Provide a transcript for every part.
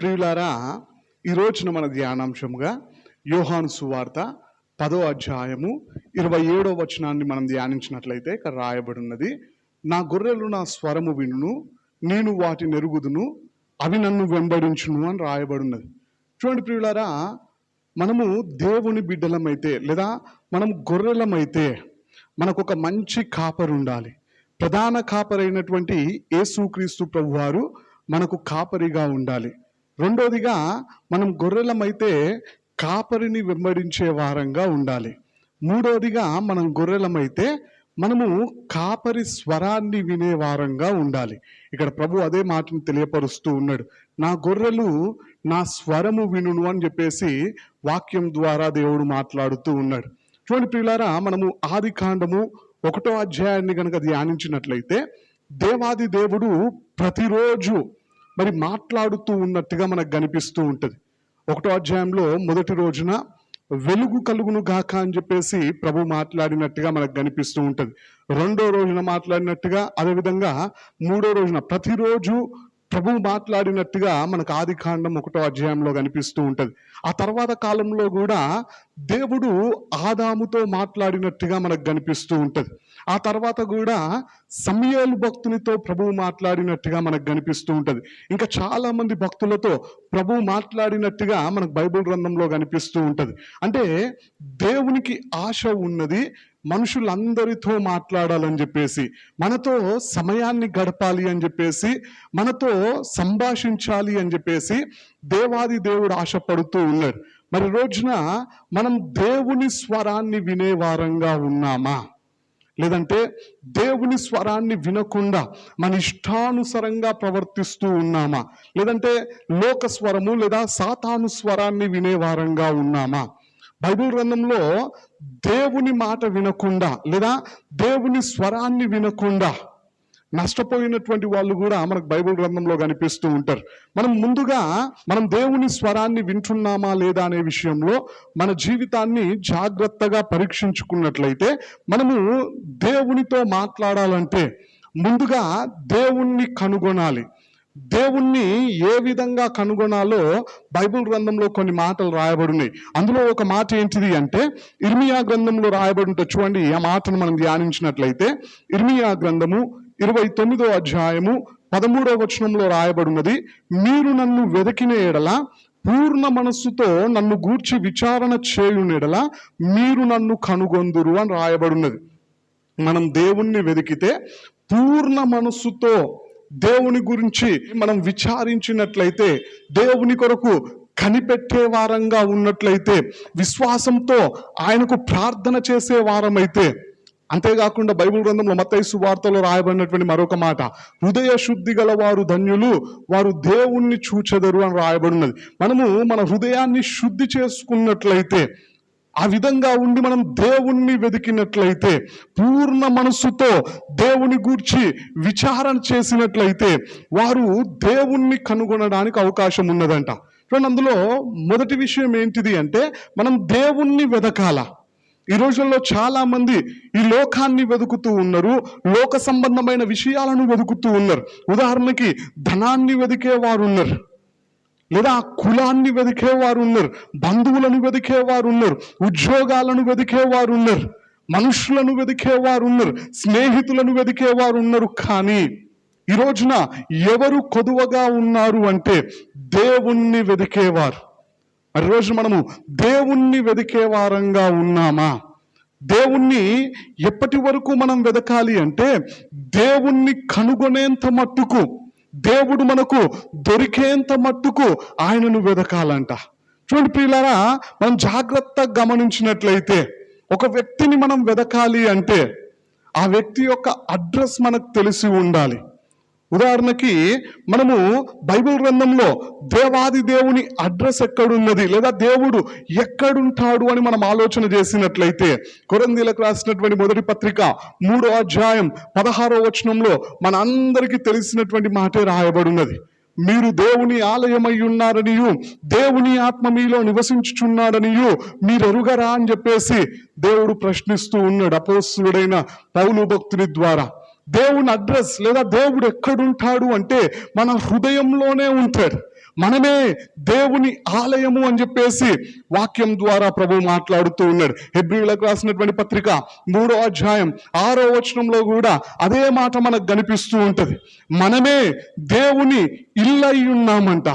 ప్రియులారా ఈ రోజున మన ధ్యానాంశముగా యోహాను సువార్త పదో అధ్యాయము ఇరవై ఏడో వచనాన్ని మనం ధ్యానించినట్లయితే ఇక్కడ రాయబడి ఉన్నది నా గొర్రెలు నా స్వరము వినును నేను వాటి నెరుగుదును అవి నన్ను వెంబడించును అని రాయబడి ఉన్నది చూడండి ప్రియులారా మనము దేవుని బిడ్డలమైతే లేదా మనం గొర్రెలమైతే మనకు ఒక మంచి కాపరు ఉండాలి. ప్రధాన కాపరైనటువంటి యేసుక్రీస్తు ప్రభువారు మనకు కాపరిగా ఉండాలి. రెండోదిగా మనం గొర్రెలమైతే కాపరిని వెంబడించే వారంగా ఉండాలి. మూడోదిగా మనం గొర్రెలమైతే మనము కాపరి స్వరాన్ని వినే వారంగా ఉండాలి. ఇక్కడ ప్రభు అదే మాటను తెలియపరుస్తూ ఉన్నాడు. నా గొర్రెలు నా స్వరము వినును అని చెప్పేసి వాక్యం ద్వారా దేవుడు మాట్లాడుతూ ఉన్నాడు. చూడండి ప్రియులారా మనము ఆది కాండము ఒకటో అధ్యాయాన్ని కనుక ధ్యానించినట్లయితే దేవాది దేవుడు ప్రతిరోజు మరి మాట్లాడుతూ ఉన్నట్టుగా మనకు కనిపిస్తూ ఉంటుంది. ఒకటో అధ్యాయంలో మొదటి రోజున వెలుగు కలుగును గాక అని చెప్పేసి ప్రభు మాట్లాడినట్టుగా మనకు కనిపిస్తూ ఉంటుంది. రెండో రోజున మాట్లాడినట్టుగా అదేవిధంగా మూడో రోజున ప్రతిరోజు ప్రభు మాట్లాడినట్టుగా మనకు ఆది కాండం ఒకటో అధ్యాయంలో కనిపిస్తూ ఉంటుంది. ఆ తర్వాత కాలంలో కూడా దేవుడు ఆదాముతో మాట్లాడినట్టుగా మనకు కనిపిస్తూ ఉంటుంది. ఆ తర్వాత కూడా సమయాలు భక్తునితో ప్రభువు మాట్లాడినట్టుగా మనకు కనిపిస్తూ ఉంటుంది. ఇంకా చాలా మంది భక్తులతో ప్రభువు మాట్లాడినట్టుగా మనకు బైబిల్ గ్రంథంలో కనిపిస్తూ ఉంటుంది. అంటే దేవునికి ఆశ ఉన్నది మనుషులందరితో మాట్లాడాలని చెప్పేసి మనతో సమయాన్ని గడపాలి అని చెప్పేసి మనతో సంభాషించాలి అని చెప్పేసి దేవాది దేవుడు ఆశపడుతూ ఉన్నాడు మరి రోజున మనం దేవుని స్వరాన్ని వినే వారంగా ఉన్నామా? లేదంటే దేవుని స్వరాన్ని వినకుండా మన ఇష్టానుసరంగా ప్రవర్తిస్తూ ఉన్నామా? లేదంటే లోక స్వరము లేదా సాతాను స్వరాన్ని వినే వారంగా ఉన్నామా? బైబిల్ గ్రంథంలో దేవుని మాట వినకుండా లేదా దేవుని స్వరాన్ని వినకుండా నష్టపోయినటువంటి వాళ్ళు కూడా మనకు బైబిల్ గ్రంథంలో కనిపిస్తూ ఉంటారు. మనం ముందుగా మనం దేవుని స్వరాన్ని వింటున్నామా లేదా అనే విషయంలో మన జీవితాన్ని జాగ్రత్తగా పరీక్షించుకున్నట్లయితే మనము దేవునితో మాట్లాడాలంటే ముందుగా దేవుణ్ణి కనుగొనాలి. దేవుణ్ణి ఏ విధంగా కనుగొనాలో బైబిల్ గ్రంథంలో కొన్ని మాటలు రాయబడినాయి అందులో ఒక మాట ఏంటిది అంటే ఇర్మియా గ్రంథంలో రాయబడి ఉంటుంది చూడండి ఆ మాటను మనం ధ్యానించినట్లయితే ఇర్మియా గ్రంథము ఇరవై తొమ్మిదో అధ్యాయము పదమూడవ వచనంలో రాయబడినది మీరు నన్ను వెతికిన ఎడల పూర్ణ మనస్సుతో నన్ను గూర్చి విచారణ చేయునెడల మీరు నన్ను కనుగొందురు అని రాయబడినది మనం దేవుణ్ణి వెతికితే పూర్ణ మనస్సుతో దేవుని గురించి మనం విచారించినట్లయితే దేవుని కొరకు కనిపెట్టే వారంగా ఉన్నట్లయితే విశ్వాసంతో ఆయనకు ప్రార్థన చేసే వారమైతే అంతేకాకుండా బైబిల్ గ్రంథంలో మత్తైసు వార్తలో రాయబడినటువంటి మరొక మాట హృదయ శుద్ధి గల వారు ధన్యులు వారు దేవుణ్ణి చూచెదరు అని రాయబడినది మనము మన హృదయాన్ని శుద్ధి చేసుకున్నట్లయితే ఆ విధంగా ఉండి మనం దేవుణ్ణి వెతికినట్లయితే పూర్ణ మనస్సుతో దేవుని గూర్చి విచారణ చేసినట్లయితే వారు దేవుణ్ణి కనుగొనడానికి అవకాశం ఉన్నదంట. చూడండి అందులో మొదటి విషయం ఏంటిది అంటే మనం దేవుణ్ణి వెదకాల. ఈ రోజుల్లో చాలా మంది ఈ లోకాన్ని వెతుకుతూ ఉన్నారు లోక సంబంధమైన విషయాలను వెతుకుతూ ఉన్నారు. ఉదాహరణకి ధనాన్ని వెతికే వారు ఉన్నారు లేదా కులాన్ని వెతికేవారు ఉన్నారు బంధువులను వెతికేవారు ఉన్నారు ఉద్యోగాలను వెతికేవారు ఉన్నారు మనుషులను వెతికేవారు ఉన్నారు స్నేహితులను వెతికేవారు ఉన్నారు కానీ ఈ రోజున ఎవరు కొదువగా ఉన్నారు అంటే దేవుణ్ణి వెతికేవారు మరి రోజు మనము దేవుణ్ణి వెతికేవారంగా ఉన్నామా? దేవుణ్ణి ఎప్పటి వరకు మనం వెతకాలి అంటే దేవుణ్ణి కనుగొనేంత మట్టుకు దేవుడు మనకు దొరికేంత మట్టుకు ఆయనను వెదకాలంట. చూడండి ప్రియులారా మనం జాగ్రత్తగా గమనించినట్లయితే ఒక వ్యక్తిని మనం వెదకాలి అంటే ఆ వ్యక్తి యొక్క అడ్రస్ మనకు తెలిసి ఉండాలి. ఉదాహరణకి మనము బైబిల్ గ్రంథంలో దేవాది దేవుని అడ్రస్ ఎక్కడున్నది లేదా దేవుడు ఎక్కడుంటాడు అని మనం ఆలోచన చేసినట్లయితే కొరందీలకు రాసినటువంటి మొదటి పత్రిక మూడో అధ్యాయం పదహారో వచనంలో మన అందరికీ తెలిసినటువంటి మాటే రాయబడున్నది మీరు దేవుని ఆలయమై ఉన్నారనియు దేవుని ఆత్మ మీలో నివసించుచున్నాడనియు మీరెరుగరా అని చెప్పేసి దేవుడు ప్రశ్నిస్తూ ఉన్నాడు అపోస్తుడైన పౌలు భక్తుని ద్వారా. దేవుని అడ్రస్ లేదా దేవుడు ఎక్కడుంటాడు అంటే మన హృదయంలోనే ఉంటాడు. మనమే దేవుని ఆలయము అని చెప్పేసి వాక్యం ద్వారా ప్రభు మాట్లాడుతూ ఉన్నాడు. హెబ్రిలకు రాసినటువంటి పత్రిక మూడో అధ్యాయం ఆరో వచనంలో కూడా అదే మాట మనకు కనిపిస్తూ ఉంటుంది. మనమే దేవుని ఇల్లై ఉన్నామంట.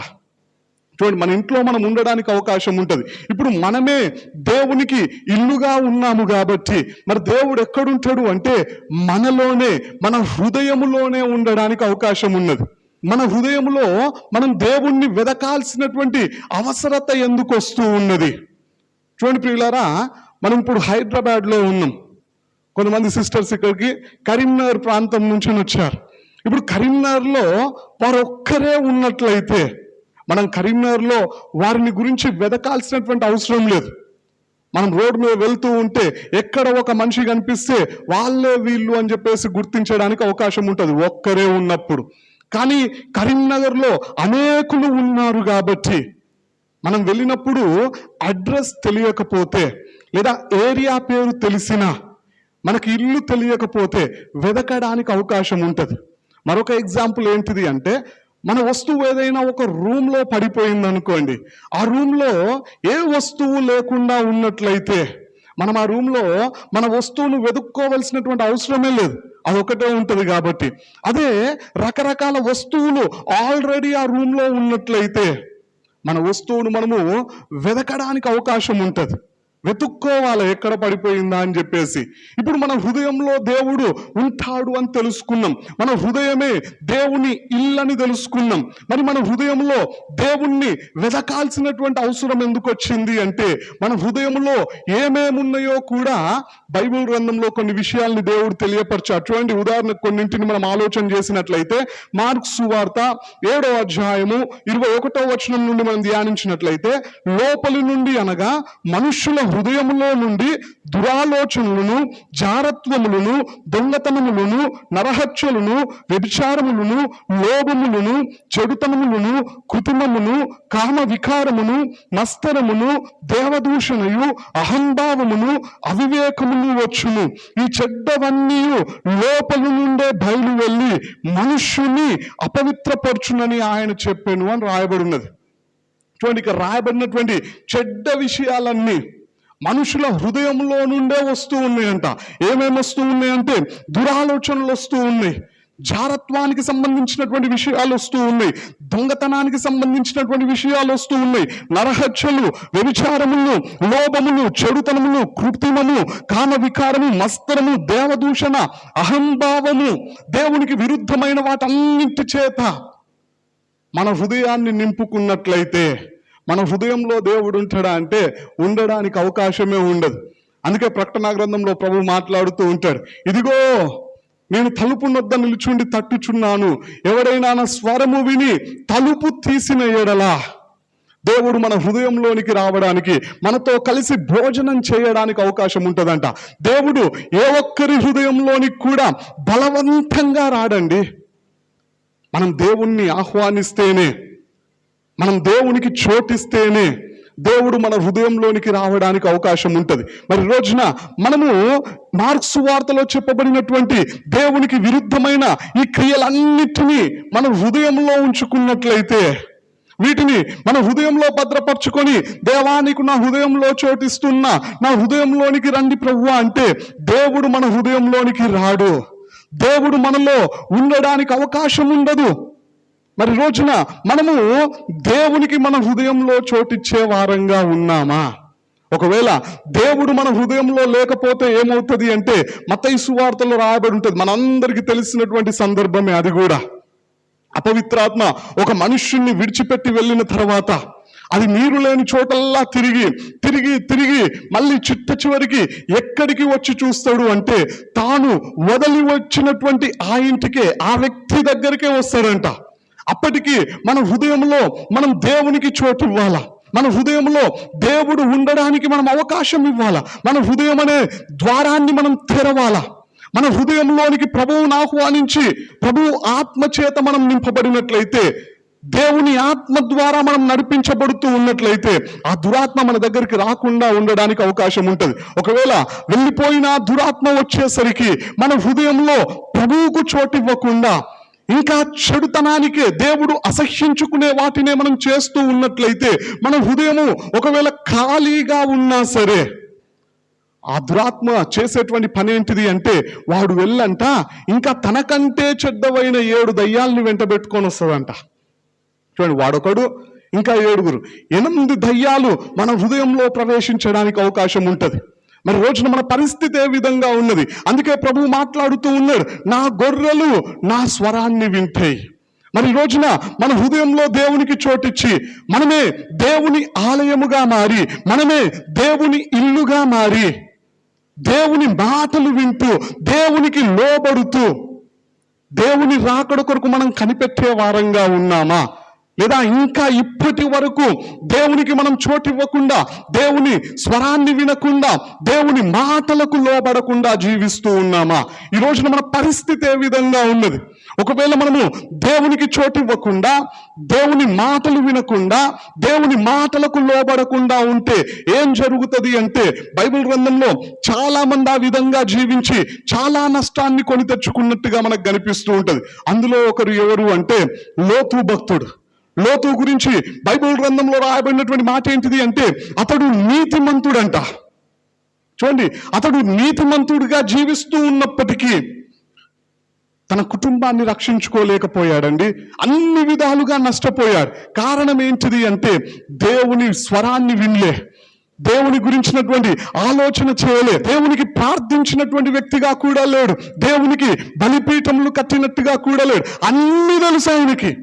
చూడండి మన ఇంట్లో మనం ఉండడానికి అవకాశం ఉంటుంది. ఇప్పుడు మనమే దేవునికి ఇల్లుగా ఉన్నాము కాబట్టి మరి దేవుడు ఎక్కడుంటాడు అంటే మనలోనే మన హృదయములోనే ఉండడానికి అవకాశం ఉన్నది. మన హృదయంలో మనం దేవుణ్ణి వెదకాల్సినటువంటి అవసరత ఎందుకు వస్తూ ఉన్నది? చూడండి ప్రియులారా మనం ఇప్పుడు హైదరాబాద్లో ఉన్నాం. కొంతమంది సిస్టర్స్ ఇక్కడికి కరీంనగర్ ప్రాంతం నుంచి వచ్చారు. ఇప్పుడు కరీంనగర్లో వారు ఒక్కరే ఉన్నట్లయితే మనం కరీంనగర్లో వారిని గురించి వెదకాల్సినటువంటి అవసరం లేదు. మనం రోడ్డు మీద వెళ్తూ ఉంటే ఎక్కడ ఒక మనిషి కనిపిస్తే వాళ్ళే వీళ్ళు అని చెప్పేసి గుర్తించడానికి అవకాశం ఉంటుంది. ఒక్కరే ఉన్నప్పుడు. కానీ కరీంనగర్లో అనేకులు ఉన్నారు కాబట్టి మనం వెళ్ళినప్పుడు అడ్రస్ తెలియకపోతే లేదా ఏరియా పేరు తెలిసినా మనకి ఇల్లు తెలియకపోతే వెదకడానికి అవకాశం ఉంటుంది. మరొక ఎగ్జాంపుల్ ఏంటిది అంటే మన వస్తువు ఏదైనా ఒక రూమ్లో పడిపోయింది అనుకోండి ఆ రూమ్లో ఏ వస్తువు లేకుండా ఉన్నట్లయితే మనం ఆ రూమ్లో మన వస్తువును వెతుక్కోవలసినటువంటి అవసరమే లేదు. అది ఒకటే ఉంటుంది కాబట్టి. అదే రకరకాల వస్తువులు ఆల్రెడీ ఆ రూమ్లో ఉన్నట్లయితే మన వస్తువును మనము వెదకడానికి అవకాశం ఉంటుంది. వెతుక్కోవాలి ఎక్కడ పడిపోయిందా అని చెప్పేసి. ఇప్పుడు మన హృదయంలో దేవుడు ఉంటాడు అని తెలుసుకున్నాం. మన హృదయమే దేవుని ఇల్లని తెలుసుకున్నాం. మరి మన హృదయంలో దేవుణ్ణి వెదకాల్సినటువంటి అవసరం ఎందుకు వచ్చింది అంటే మన హృదయంలో ఏమేమున్నాయో కూడా బైబిల్ గ్రంథంలో కొన్ని విషయాల్ని దేవుడు తెలియపరిచాడు. చూడండి ఉదాహరణకు కొన్నింటిని మనం ఆలోచన చేసినట్లయితే మార్క్ సువార్త ఏడో అధ్యాయము ఇరవై ఒకటో వచనం నుండి మనం ధ్యానించినట్లయితే లోపలి నుండి అనగా మనుష్యుల హృదయములో నుండి దురాలోచనలను జారత్వములను దొంగతనములను నరహత్యలను వ్యభిచారములను లోభములను చెడుతనములను కృత్రిమమును కామ వికారమును నస్తరమును దేవదూషణయు అహంభావమును అవివేకమును వచ్చును. ఈ చెడ్డవన్నీ లోపలి నుండే బయలు వెళ్ళి మనుష్యుని అపవిత్రపరచునని ఆయన చెప్పాను అని రాయబడి ఉన్నది చూడండి ఇక రాయబడినటువంటి చెడ్డ విషయాలన్నీ మనుషుల హృదయంలో నుండే వస్తూ ఉన్నాయంట. ఏమేమి వస్తూ ఉన్నాయంటే దురాలోచనలు వస్తూ ఉన్నాయి. జారత్వానికి సంబంధించినటువంటి విషయాలు వస్తూ ఉన్నాయి. దొంగతనానికి సంబంధించినటువంటి విషయాలు వస్తూ ఉన్నాయి. నరహత్యలు వ్యభిచారములు లోభములు చెడుతనములు కృత్రిమము కామ వికారము మస్తరము దేవదూషణ అహంభావము దేవునికి విరుద్ధమైన వాటన్నింటి చేత మన హృదయాన్ని నింపుకున్నట్లయితే మన హృదయంలో దేవుడు ఉంటాడా అంటే ఉండడానికి అవకాశమే ఉండదు. అందుకే ప్రకటన గ్రంథంలో ప్రభు మాట్లాడుతూ ఉంటాడు. ఇదిగో నేను తలుపు నొద్ద నిలుచుండి తట్టుచున్నాను. ఎవడైనా నా స్వరము విని తలుపు తీసిన ఎడలా దేవుడు మన హృదయంలోనికి రావడానికి మనతో కలిసి భోజనం చేయడానికి అవకాశం ఉంటుందంట. దేవుడు ఏ ఒక్కరి హృదయంలోనికి కూడా బలవంతంగా రాడండి. మనం దేవుణ్ణి ఆహ్వానిస్తేనే మనం దేవునికి చోటిస్తేనే దేవుడు మన హృదయంలోనికి రావడానికి అవకాశం ఉంటుంది. మరి రోజున మనము మార్క్స్ వార్తలో చెప్పబడినటువంటి దేవునికి విరుద్ధమైన ఈ క్రియలన్నిటినీ మన హృదయంలో ఉంచుకున్నట్లయితే వీటిని మన హృదయంలో భద్రపరుచుకొని దేవానికి నా హృదయంలో చోటిస్తున్నా నా హృదయంలోనికి రండి ప్రభు అంటే దేవుడు మన హృదయంలోనికి రాడు. దేవుడు మనలో ఉండడానికి అవకాశం ఉండదు. మరి రోజున మనము దేవునికి మన హృదయంలో చోటిచ్చే వారంగా ఉన్నామా? ఒకవేళ దేవుడు మన హృదయంలో లేకపోతే ఏమవుతుంది అంటే మతయి సువార్తలో రాయబడి ఉంటుంది. మనందరికీ తెలిసినటువంటి సందర్భమే అది కూడా. అపవిత్రాత్మ ఒక మనుష్యుణ్ణి విడిచిపెట్టి వెళ్ళిన తర్వాత అది నీరు లేని చోటల్లా తిరిగి తిరిగి తిరిగి మళ్ళీ చిట్ట చివరికి ఎక్కడికి వచ్చి చూస్తాడు అంటే తాను వదిలి వచ్చినటువంటి ఆ ఇంటికే ఆ వ్యక్తి దగ్గరికే వస్తాడంట. అప్పటికి మన హృదయంలో మనం దేవునికి చోటు ఇవ్వాలా? మన హృదయంలో దేవుడు ఉండడానికి మనం అవకాశం ఇవ్వాలా? మన హృదయం అనే ద్వారాన్ని మనం తెరవాలా? మన హృదయంలోనికి ప్రభువును ఆహ్వానించి ప్రభువు ఆత్మ చేత మనం నింపబడినట్లయితే దేవుని ఆత్మ ద్వారా మనం నడిపించబడుతూ ఉన్నట్లయితే ఆ దురాత్మ మన దగ్గరికి రాకుండా ఉండడానికి అవకాశం ఉంటుంది. ఒకవేళ వెళ్ళిపోయిన దురాత్మ వచ్చేసరికి మన హృదయంలో ప్రభువుకు చోటివ్వకుండా ఇంకా చెడుతనానికే దేవుడు అసహ్యించుకునే వాటినే మనం చేస్తూ ఉన్నట్లయితే మన హృదయము ఒకవేళ ఖాళీగా ఉన్నా సరే ఆ దురాత్మ చేసేటువంటి పని ఏంటిది అంటే వాడు వెళ్ళంట ఇంకా తనకంటే చెడ్డవైన ఏడు దయ్యాల్ని వెంట పెట్టుకొని వస్తుందంట చూడండి వాడొకడు ఇంకా ఏడుగురు. ఎనిమిది దయ్యాలు మన హృదయంలో ప్రవేశించడానికి అవకాశం ఉంటుంది. మరి రోజున మన పరిస్థితి ఏ విధంగా ఉన్నది? అందుకే ప్రభు మాట్లాడుతూ ఉన్నాడు నా గొర్రెలు నా స్వరాన్ని వింటాయి మరి రోజున మన హృదయంలో దేవునికి చోటిచ్చి మనమే దేవుని ఆలయముగా మారి మనమే దేవుని ఇల్లుగా మారి దేవుని మాటలు వింటూ దేవునికి లోబడుతూ దేవుని రాకడ కొరకు మనం కనిపెట్టే వారంగా ఉన్నామా? లేదా ఇంకా ఇప్పటి వరకు దేవునికి మనం చోటు ఇవ్వకుండా దేవుని స్వరాన్ని వినకుండా దేవుని మాటలకు లోబడకుండా జీవిస్తూ ఉన్నామా? ఈ రోజున మన పరిస్థితి ఏ విధంగా ఉన్నది? ఒకవేళ మనము దేవునికి చోటు ఇవ్వకుండా దేవుని మాటలు వినకుండా దేవుని మాటలకు లోబడకుండా ఉంటే ఏం జరుగుతుంది అంటే బైబిల్ గ్రంథంలో చాలా మంది ఆ విధంగా జీవించి చాలా నష్టాన్ని కొని తెచ్చుకున్నట్టుగా మనకు కనిపిస్తూ ఉంటుంది. అందులో ఒకరు ఎవరు అంటే లోతు భక్తుడు. లోతు గురించి బైబిల్ గ్రంథంలో రాయబడినటువంటి మాట ఏంటిది అంటే అతడు నీతిమంతుడంట. చూడండి అతడు నీతిమంతుడిగా జీవిస్తూ ఉన్నప్పటికీ తన కుటుంబాన్ని రక్షించుకోలేకపోయాడండి. అన్ని విధాలుగా నష్టపోయాడు. కారణం ఏంటిది అంటే దేవుని స్వరాన్ని వినలే. దేవుని గురించినటువంటి ఆలోచన చేయలే. దేవునికి ప్రార్థించినటువంటి వ్యక్తిగా కూడా లేడు. దేవునికి బలిపీఠములు కట్టినట్టుగా కూడా లేడు. అన్ని తెలుసు ఆయనకి.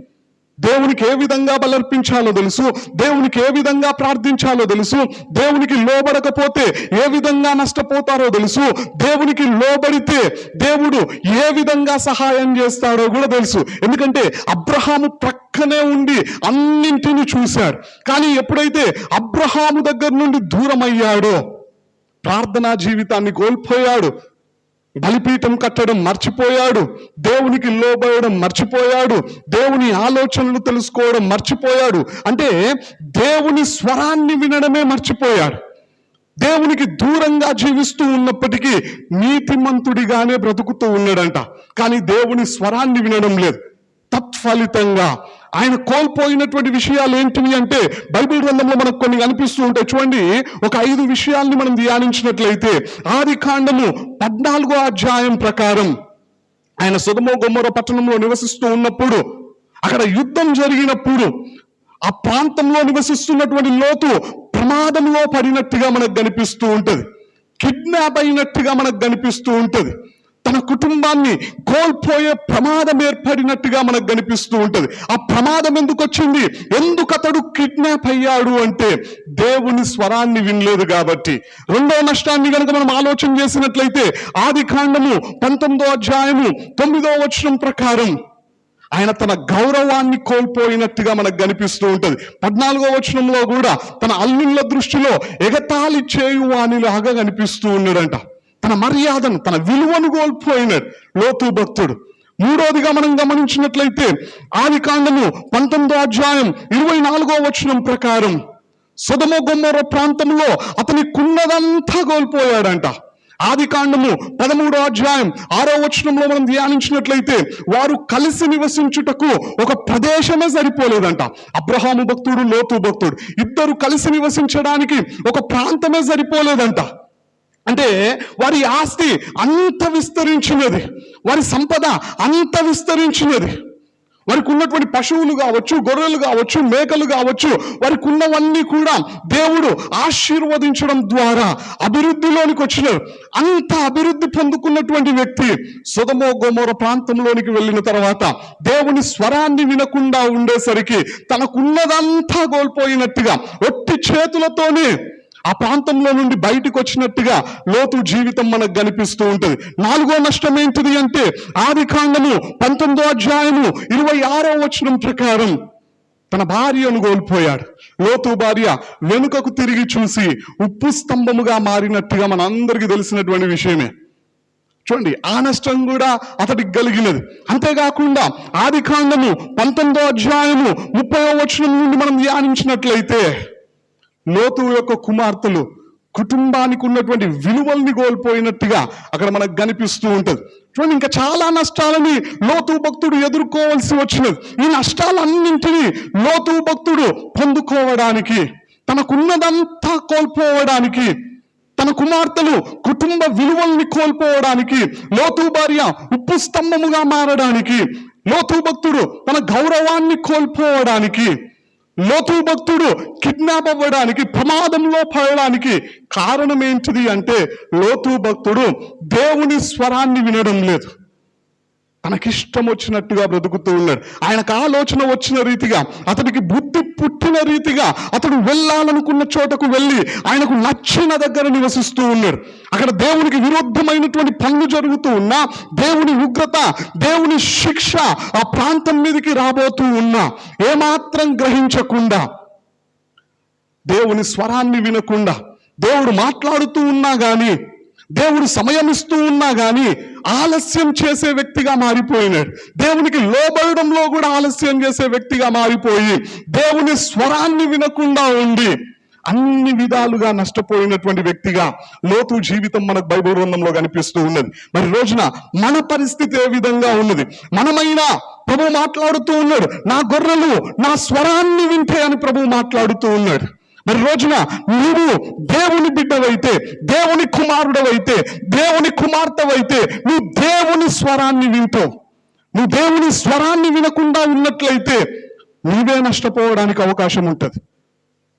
దేవునికి ఏ విధంగా బలర్పించాలో తెలుసు దేవునికి ఏ విధంగా ప్రార్థించాలో తెలుసు దేవునికి లోబడకపోతే ఏ విధంగా నష్టపోతారో తెలుసు దేవునికి లోబడితే దేవుడు ఏ విధంగా సహాయం చేస్తాడో కూడా తెలుసు. ఎందుకంటే అబ్రహాము ప్రక్కనే ఉండి అన్నింటిని చూశాడు కానీ ఎప్పుడైతే అబ్రహాము దగ్గర నుండి దూరం అయ్యాడో ప్రార్థనా జీవితాన్ని కోల్పోయాడు బలిపీఠం కట్టడం మర్చిపోయాడు. దేవునికి లోబడడం మర్చిపోయాడు. దేవుని ఆలోచనలు తెలుసుకోవడం మర్చిపోయాడు. అంటే దేవుని స్వరాన్ని వినడమే మర్చిపోయాడు. దేవునికి దూరంగా జీవిస్తూ ఉన్నప్పటికీ నీతిమంతుడిగానే బ్రతుకుతూ ఉన్నాడంట. కానీ దేవుని స్వరాన్ని వినడం లేదు. తత్ఫలితంగా ఆయన కోల్పోయినటువంటి విషయాలు ఏంటివి అంటే బైబిల్ గ్రంథంలో మనకు కొన్ని కనిపిస్తూ ఉంటాయి. చూడండి ఒక ఐదు విషయాల్ని మనం ధ్యానించినట్లయితే ఆది కాండము పద్నాలుగో అధ్యాయం ప్రకారం ఆయన సుగమో గొమ్మర పట్టణంలో నివసిస్తూ ఉన్నప్పుడు అక్కడ యుద్ధం జరిగినప్పుడు ఆ ప్రాంతంలో నివసిస్తున్నటువంటి లోతు ప్రమాదంలో పడినట్టుగా మనకు కనిపిస్తూ ఉంటుంది. కిడ్నాప్ అయినట్టుగా మనకు కనిపిస్తూ ఉంటుంది. తన కుటుంబాన్ని కోల్పోయే ప్రమాదం ఏర్పడినట్టుగా మనకు కనిపిస్తూ ఉంటది. ఆ ప్రమాదం ఎందుకు వచ్చింది? ఎందుకు అతడు కిడ్నాప్ అయ్యాడు అంటే దేవుని స్వరాన్ని వినలేదు కాబట్టి. రెండవ నష్టాన్ని కనుక మనం ఆలోచన చేసినట్లయితే ఆది కాండము పంతొమ్మిదో అధ్యాయము తొమ్మిదో వచనం ప్రకారం ఆయన తన గౌరవాన్ని కోల్పోయినట్టుగా మనకు కనిపిస్తూ ఉంటది. పద్నాలుగో వచనంలో కూడా తన అల్లుళ్ళ దృష్టిలో ఎగతాళి చేయువానిలాగా కనిపిస్తూ ఉన్నాడంట. తన మర్యాదను తన విలువను కోల్పోయినాడు లోతు భక్తుడు. మూడోదిగా మనం గమనించినట్లయితే ఆది కాండము పంతొమ్మిదో అధ్యాయం ఇరవై నాలుగో వచనం ప్రకారం సుధమ గుమ్మర ప్రాంతంలో అతని కున్నదంతా కోల్పోయాడంట. ఆది కాండము పదమూడో అధ్యాయం ఆరో వచనంలో మనం ధ్యానించినట్లయితే వారు కలిసి నివసించుటకు ఒక ప్రదేశమే సరిపోలేదంట. అబ్రహాము భక్తుడు లోతు భక్తుడు ఇద్దరు కలిసి నివసించడానికి ఒక ప్రాంతమే సరిపోలేదంట. అంటే వారి ఆస్తి అంత విస్తరించినది వారి సంపద అంత విస్తరించినది. వారికి ఉన్నటువంటి పశువులు కావచ్చు గొర్రెలు కావచ్చు మేకలు కావచ్చు వారికి ఉన్నవన్నీ కూడా దేవుడు ఆశీర్వదించడం ద్వారా అభివృద్ధిలోనికి వచ్చినారు. అంత అభివృద్ధి పొందుకున్నటువంటి వ్యక్తి సుధమో గోమోర ప్రాంతంలోనికి వెళ్ళిన తర్వాత దేవుని స్వరాన్ని వినకుండా ఉండేసరికి తనకున్నదంతా కోల్పోయినట్టుగా ఒట్టి చేతులతోనే ఆ ప్రాంతంలో నుండి బయటకు వచ్చినట్టుగా లోతు జీవితం మనకు కనిపిస్తూ ఉంటుంది. నాలుగో నష్టం ఏంటిది అంటే ఆది కాండము పంతొమ్మిదో అధ్యాయము ఇరవై ఆరో వచనం ప్రకారం తన భార్యను కోల్పోయాడు. లోతు భార్య వెనుకకు తిరిగి చూసి ఉప్పు స్తంభముగా మారినట్టుగా మనందరికీ తెలిసినటువంటి విషయమే. చూడండి ఆ నష్టం కూడా అతడికి కలిగినది. అంతేకాకుండా ఆది కాండము పంతొమ్మిదో అధ్యాయము ముప్పై వచనం నుండి మనం ధ్యానించినట్లయితే లోతు యొక్క కుమార్తెలు కుటుంబానికి ఉన్నటువంటి విలువల్ని కోల్పోయినట్టుగా అక్కడ మనకు కనిపిస్తూ ఉంటుంది. చూడండి ఇంకా చాలా నష్టాలని లోతు భక్తుడు ఎదుర్కోవాల్సి వచ్చినది. ఈ నష్టాలన్నింటినీ లోతు భక్తుడు పొందుకోవడానికి తనకున్నదంతా కోల్పోవడానికి తన కుమార్తెలు కుటుంబ విలువల్ని కోల్పోవడానికి లోతు భార్య ఉప్పు స్తంభముగా మారడానికి లోతు భక్తుడు తన గౌరవాన్ని కోల్పోవడానికి లోతు భక్తుడు కిడ్నాప్ అవ్వడానికి ప్రమాదంలో పడడానికి కారణం ఏంటిది అంటే లోతు భక్తుడు దేవుని స్వరాన్ని వినడం లేదు. తనకిష్టం వచ్చినట్టుగా బ్రతుకుతూ ఉన్నాడు. ఆయనకు ఆలోచన వచ్చిన రీతిగా అతడికి బుద్ధి పుట్టిన రీతిగా అతడు వెళ్ళాలనుకున్న చోటకు వెళ్ళి ఆయనకు నచ్చిన దగ్గర నివసిస్తూ ఉన్నాడు. అక్కడ దేవునికి విరుద్ధమైనటువంటి పనులు జరుగుతూ ఉన్నా దేవుని ఉగ్రత దేవుని శిక్ష ఆ ప్రాంతం మీదకి రాబోతూ ఉన్నా ఏమాత్రం గ్రహించకుండా దేవుని స్వరాన్ని వినకుండా దేవుడు మాట్లాడుతూ ఉన్నా కానీ దేవుడు సమయం ఇస్తూ ఉన్నా కానీ ఆలస్యం చేసే వ్యక్తిగా మారిపోయినాడు. దేవునికి లోబడడంలో కూడా ఆలస్యం చేసే వ్యక్తిగా మారిపోయి దేవుని స్వరాన్ని వినకుండా ఉండి అన్ని విధాలుగా నష్టపోయినటువంటి వ్యక్తిగా లోతు జీవితం మనకు బైబిల్ గ్రంథంలో కనిపిస్తూ ఉన్నది. మరి రోజున మన పరిస్థితి ఏ విధంగా ఉన్నది? మనమైనా ప్రభు మాట్లాడుతూ ఉన్నాడు నా గొర్రెలు నా స్వరాన్ని వింటే అని ప్రభు మాట్లాడుతూ ఉన్నాడు. మరి రోజున నువ్వు దేవుని బిడ్డవైతే దేవుని కుమారుడవైతే దేవుని కుమార్తెవైతే నువ్వు దేవుని స్వరాన్ని వింటావు. నువ్వు దేవుని స్వరాన్ని వినకుండా ఉన్నట్లయితే నీవే నష్టపోవడానికి అవకాశం ఉంటుంది.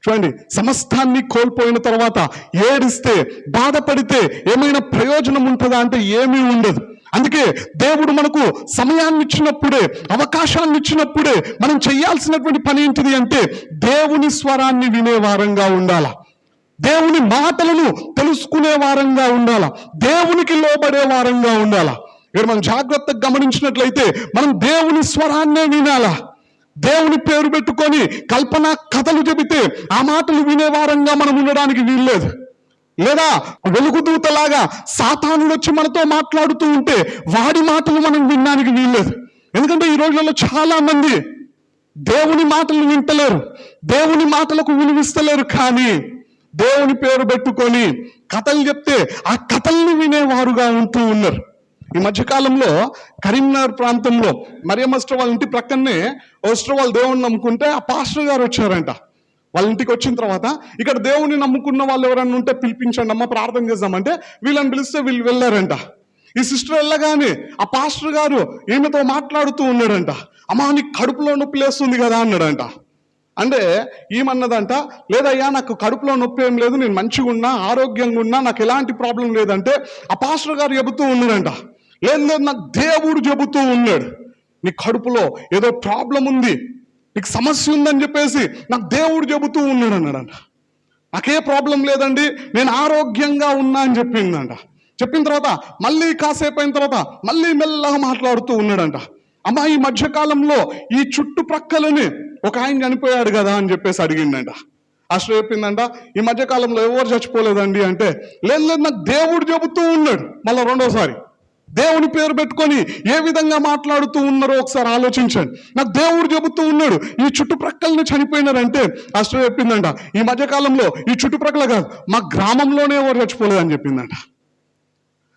చూడండి సమస్తాన్ని కోల్పోయిన తర్వాత ఏడిస్తే బాధపడితే ఏమైనా ప్రయోజనం ఉంటుందా అంటే ఏమీ ఉండదు. అందుకే దేవుడు మనకు సమయాన్ని ఇచ్చినప్పుడే అవకాశాన్ని ఇచ్చినప్పుడే మనం చేయాల్సినటువంటి పని ఏంటిది అంటే దేవుని స్వరాన్ని వినే వారంగా ఉండాలా. దేవుని మాటలను తెలుసుకునే వారంగా ఉండాలా. దేవునికి లోబడే వారంగా ఉండాలా. ఇక్కడ మనం జాగ్రత్తగా గమనించినట్లయితే మనం దేవుని స్వరాన్నే వినాలా. దేవుని పేరు పెట్టుకొని కల్పన కథలు చెబితే ఆ మాటలు వినే వారంగా మనం ఉండడానికి వీల్లేదు. లేదా వెలుగుదూతలాగా సాతానుడు వచ్చి మనతో మాట్లాడుతూ ఉంటే వాడి మాటలు మనం వినడానికి వీల్లేదు. ఎందుకంటే ఈ రోజుల్లో చాలా మంది దేవుని మాటలు వింటలేరు దేవుని మాటలకు విలువిస్తలేరు కానీ దేవుని పేరు పెట్టుకొని కథలు చెప్తే ఆ కథల్ని వినేవారుగా ఉంటూ ఉన్నారు. ఈ మధ్యకాలంలో కరీంనగర్ ప్రాంతంలో మరియమ్మ అస్ట్రవాల్ వాళ్ళ ఇంటి ప్రక్కనే ఓ దేవుణ్ణి దేవుని నమ్ముకుంటే ఆ పాస్టర్ గారు వచ్చారంట. వాళ్ళ ఇంటికి వచ్చిన తర్వాత ఇక్కడ దేవుని నమ్ముకున్న వాళ్ళు ఎవరన్నా ఉంటే పిలిపించండి అమ్మ ప్రార్థన చేద్దామంటే వీళ్ళని పిలిస్తే వీళ్ళు వెళ్ళారంట. ఈ సిస్టర్ వెళ్ళగానే ఆ పాస్టర్ గారు ఈమెతో మాట్లాడుతూ ఉన్నాడంట. అమ్మా నీకు కడుపులో నొప్పి లేస్తుంది కదా అన్నాడంట. అంటే ఏమన్నదంట లేదయ్యా నాకు కడుపులో నొప్పి ఏం లేదు నేను మంచిగా ఉన్నా ఆరోగ్యంగా ఉన్నా నాకు ఎలాంటి ప్రాబ్లం లేదంటే ఆ పాస్టర్ గారు చెబుతూ ఉన్నాడంట. లేదు లేదు నాకు దేవుడు చెబుతూ ఉన్నాడు. నీ కడుపులో ఏదో ప్రాబ్లం ఉంది. నీకు సమస్య ఉందని చెప్పేసి నాకు దేవుడు చెబుతూ ఉన్నాడు అన్నాడంట నాకే ప్రాబ్లం లేదండి నేను ఆరోగ్యంగా ఉన్నా అని చెప్పిందంట చెప్పిన తర్వాత మళ్ళీ కాసేపు అయిన తర్వాత మళ్ళీ మెల్లగా మాట్లాడుతూ ఉన్నాడంట అమ్మా ఈ మధ్యకాలంలో ఈ చుట్టుప్రక్కలని ఒక ఆయన చనిపోయాడు కదా అని చెప్పేసి అడిగిందంట. అసలు చెప్పిందంట ఈ మధ్యకాలంలో ఎవరు చచ్చిపోలేదండి అంటే లేదు లేదు నాకు దేవుడు చెబుతూ ఉన్నాడు. మళ్ళీ రెండోసారి. దేవుని పేరు పెట్టుకొని ఏ విధంగా మాట్లాడుతూ ఉన్నారో ఒకసారి ఆలోచించండి. నాకు దేవుడు చెబుతూ ఉన్నాడు ఈ చుట్టుప్రక్కలను చనిపోయినారంటే అసలు చెప్పిందంట ఈ మధ్యకాలంలో ఈ చుట్టుప్రక్కల కాదు మా గ్రామంలోనే ఎవరు చచ్చిపోలేదని చెప్పిందంట.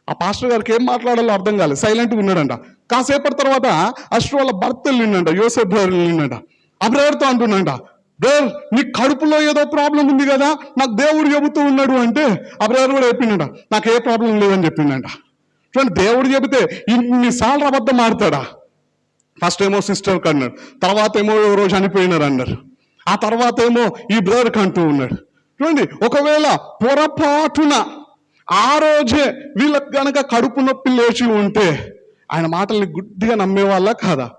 ఆ పాస్టర్ గారికి ఏం మాట్లాడాలో అర్థం కాలేదు సైలెంట్గా ఉన్నాడంట. కాసేపటి తర్వాత అశ్వ వాళ్ళ భర్తలు నిన్నంట యోసేఫ్ బ్రదర్లు నిన్నంట ఆ బ్రదర్తో అంటున్నంట బ్రదర్ నీ కడుపులో ఏదో ప్రాబ్లం ఉంది కదా నాకు దేవుడు చెబుతూ ఉన్నాడు అంటే ఆ బ్రదర్ కూడా చెప్పిండంట నాకు ఏ ప్రాబ్లం లేదని చెప్పిండంట చూడండి దేవుడు చెబితే ఇన్నిసార్లు అబద్ధం ఆడతాడా ఫస్ట్ ఏమో సిస్టర్ అన్నాడు. తర్వాత ఏమో రోజు చనిపోయినారు అన్నారు. ఆ తర్వాత ఏమో ఈ బ్రదర్కి అంటూ ఉన్నాడు. చూడండి ఒకవేళ పొరపాటున ఆ రోజే వీళ్ళకి గనక కడుపు నొప్పి లేచి ఉంటే ఆయన మాటల్ని గుడ్డిగా నమ్మేవాళ్ళ కాదా?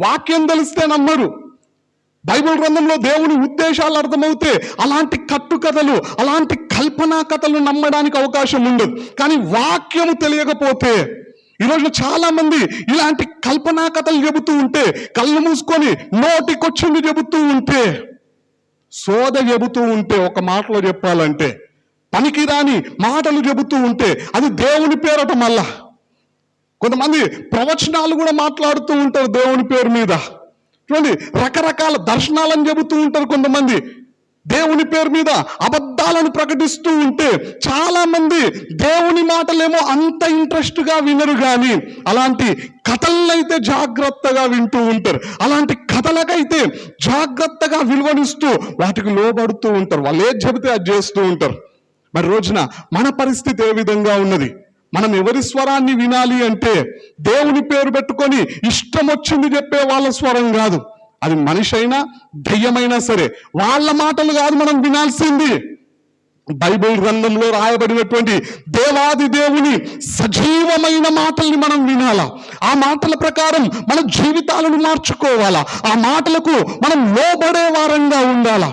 వాక్యం తెలిస్తే నమ్మరు. బైబిల్ గ్రంథంలో దేవుని ఉద్దేశాలు అర్థమవుతే అలాంటి కట్టుకథలు అలాంటి కల్పనా కథలు నమ్మడానికి అవకాశం ఉండదు. కానీ వాక్యము తెలియకపోతే ఈరోజు చాలా మంది ఇలాంటి కల్పనా కథలు చెబుతూ ఉంటే కళ్ళు మూసుకొని నోటికొచ్చింది చెబుతూ ఉంటే సోద చెబుతూ ఉంటే ఒక మాటలో చెప్పాలంటే పనికిరాని మాటలు చెబుతూ ఉంటే అది దేవుని పేరట మళ్ళా. కొంతమంది ప్రవచనాలు కూడా మాట్లాడుతూ ఉంటారు దేవుని పేరు మీద. చూడండి రకరకాల దర్శనాలని చెబుతూ ఉంటారు కొంతమంది. దేవుని పేరు మీద అబద్ధాలను ప్రకటిస్తూ ఉంటే చాలా మంది దేవుని మాటలేమో అంత ఇంట్రెస్ట్గా వినరు కానీ అలాంటి కథలనైతే జాగ్రత్తగా వింటూ ఉంటారు. అలాంటి కథలకైతే జాగ్రత్తగా విలువనిస్తూ వాటికి లోబడుతూ ఉంటారు. వాళ్ళు ఏది చెబితే అది చేస్తూ ఉంటారు. మరి రోజున మన పరిస్థితి ఏ విధంగా ఉన్నది? మనం ఎవరి స్వరాన్ని వినాలి అంటే దేవుని పేరు పెట్టుకొని ఇష్టం వచ్చింది చెప్పే వాళ్ళ స్వరం కాదు. అది మనిషి అయినా దయ్యమైనా సరే వాళ్ళ మాటలు కాదు మనం వినాల్సింది. బైబిల్ గ్రంథంలో రాయబడినటువంటి దేవాది దేవుని సజీవమైన మాటల్ని మనం వినాలా? ఆ మాటల ప్రకారం మన జీవితాలను మార్చుకోవాలా? ఆ మాటలకు మనం లోబడే వారంగా ఉండాలా?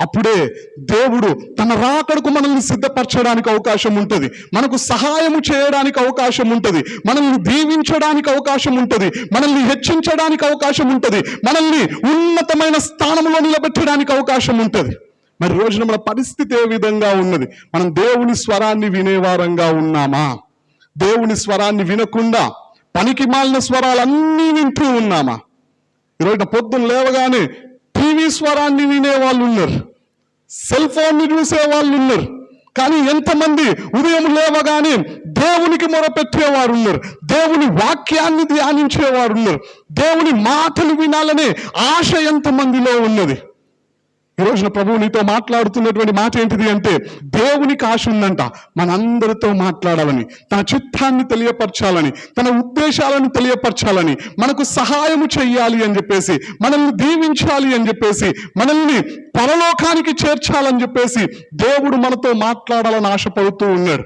అప్పుడే దేవుడు తన రాకడకు మనల్ని సిద్ధపరచడానికి అవకాశం ఉంటుంది. మనకు సహాయము చేయడానికి అవకాశం ఉంటుంది. మనల్ని దీవించడానికి అవకాశం ఉంటుంది. మనల్ని హెచ్చించడానికి అవకాశం ఉంటుంది. మనల్ని ఉన్నతమైన స్థానంలో నిలబెట్టడానికి అవకాశం ఉంటుంది. మరి రోజున మన పరిస్థితి ఏ విధంగా ఉన్నది? మనం దేవుని స్వరాన్ని వినేవారంగా ఉన్నామా? దేవుని స్వరాన్ని వినకుండా పనికి మాలిన స్వరాలన్నీ వింటూ ఉన్నామా? ఈరోజు పొద్దున్న లేవగానే టీవీ స్వరాన్ని వినే వాళ్ళు ఉన్నారు సెల్ ఫోన్ని చూసే వాళ్ళు ఉన్నారు కానీ ఎంతమంది ఉదయం లేవగానే దేవునికి మొరపెట్టేవారు ఉన్నారు దేవుని వాక్యాన్ని ధ్యానించేవారు ఉన్నారు దేవుని మాటలు వినాలనే ఆశ ఎంతమందిలో ఉన్నది? ఈ రోజున ప్రభువు నీతో మాట్లాడుతున్నటువంటి మాట ఏంటిది అంటే దేవునికి ఆశ ఉందంట. మనందరితో మాట్లాడాలని తన చిత్తాన్ని తెలియపరచాలని తన ఉద్దేశాలను తెలియపరచాలని మనకు సహాయము చెయ్యాలి అని చెప్పేసి మనల్ని దీవించాలి అని చెప్పేసి మనల్ని పరలోకానికి చేర్చాలని చెప్పేసి దేవుడు మనతో మాట్లాడాలని ఆశపడుతూ ఉన్నాడు.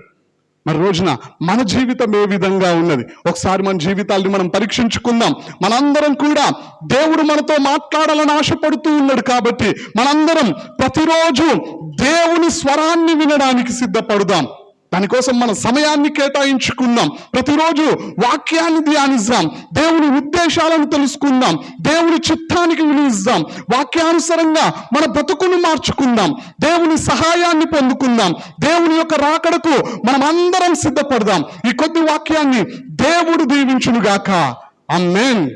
మరి రోజున మన జీవితం ఏ విధంగా ఉన్నది? ఒకసారి మన జీవితాల్ని మనం పరీక్షించుకుందాం. మనందరం కూడా దేవుడు మనతో మాట్లాడాలని ఆశపడుతూ ఉన్నాడు కాబట్టి మనందరం ప్రతిరోజు దేవుని స్వరాన్ని వినడానికి సిద్ధపడుదాం. దానికోసం మన సమయాన్ని కేటాయించుకుందాం ప్రతిరోజు వాక్యాన్ని ధ్యానిద్దాం. దేవుని ఉద్దేశాలను తెలుసుకుందాం. దేవుని చిత్తానికి వినిస్తాం వాక్యానుసారంగా మన బ్రతుకును మార్చుకుందాం. దేవుని సహాయాన్ని పొందుకుందాం. దేవుని యొక్క రాకడకు మనం అందరం సిద్ధపడదాం. ఈ కొద్ది వాక్యాన్ని దేవుడు దీవించునుగాక. అమ్మేన్